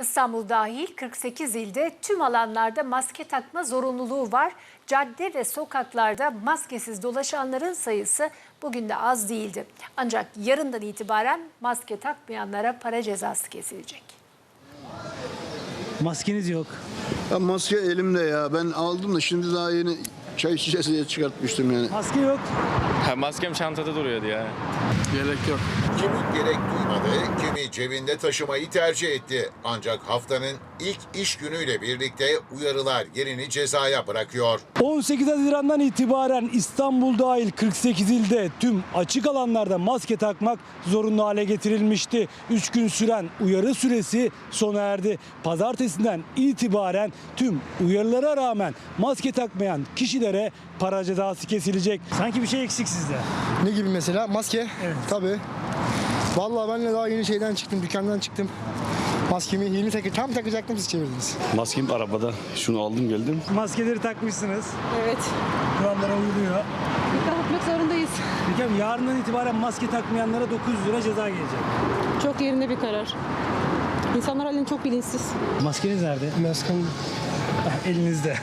İstanbul dahil 48 ilde tüm alanlarda maske takma zorunluluğu var. Cadde ve sokaklarda maskesiz dolaşanların sayısı bugün de az değildi. Ancak yarından itibaren maske takmayanlara para cezası kesilecek. Maskeniz yok. Ya maske elimde ya. Ben aldım da şimdi daha yeni çay içeceğiz diye çıkartmıştım yani. Maske yok. Ha, maskem çantada duruyordu ya. Gerek yok. Kimi gerek duymadı, kimi cebinde taşımayı tercih etti. Ancak haftanın ilk iş günüyle birlikte uyarılar yerini cezaya bırakıyor. 18 Haziran'dan itibaren İstanbul dahil 48 ilde tüm açık alanlarda maske takmak zorunlu hale getirilmişti. 3 gün süren uyarı süresi sona erdi. Pazartesinden itibaren tüm uyarılara rağmen maske takmayan kişilere para cezası kesilecek. Sanki bir şey eksik sizde. Ne gibi mesela? Maske. Evet. Tabii. Vallahi ben de daha yeni şeyden çıktım, dükkandan çıktım. Maskemi yeni takı tam takacaktım siz çevirdiniz. Maskem arabada. Şunu aldım geldim. Maskeleri takmışsınız. Evet. Kurallara uyuluyor. Kapatmak zorundayız. Peki abi, yarından itibaren maske takmayanlara 900 lira ceza gelecek. Çok yerinde bir karar. İnsanlar halen çok bilinçsiz. Maskeniz nerede? Maskem Elinizde.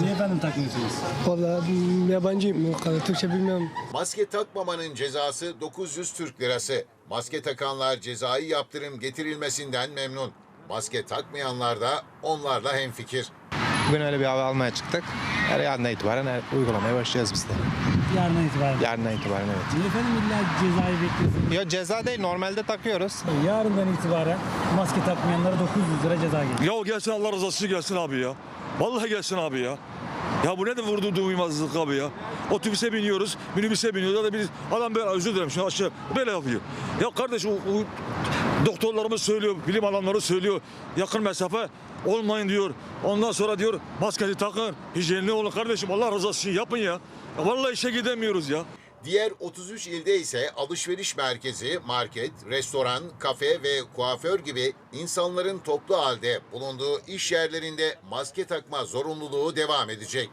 Niye efendim takmıyorsunuz? vallahi mm, yabancıyım. Kadar Türkçe bilmiyorum. Maske takmamanın cezası 900 Türk lirası. Maske takanlar cezai yaptırım getirilmesinden memnun. Maske takmayanlar da onlarla hemfikir. Bugün öyle bir hava almaya çıktık. Her yarından itibaren uygulamaya başlayacağız biz de. Yarından itibaren. Yarından itibaren evet. Niye efendim illa cezayı bekliyorsunuz? Yok ceza değil normalde takıyoruz. Yarından itibaren maske takmayanlara 900 lira ceza gelecek. Ya gelsin Allah rızası için gelsin abi ya. Vallahi gelsin abi ya. Ya bu ne de vurdu duymazlık abi ya. Otobüse biniyoruz, minibüse biniyoruz. Ya da biz adam böyle özür dilerim şu aşağı böyle yapıyor. Ya kardeş o, o doktorlarımız söylüyor, bilim adamları söylüyor. Yakın mesafe olmayın diyor. Ondan sonra diyor maskesi takın, hijyenli olun kardeşim. Allah rızası için yapın ya. ya vallahi işe gidemiyoruz ya. Diğer 33 ilde ise alışveriş merkezi, market, restoran, kafe ve kuaför gibi insanların toplu halde bulunduğu iş yerlerinde maske takma zorunluluğu devam edecek.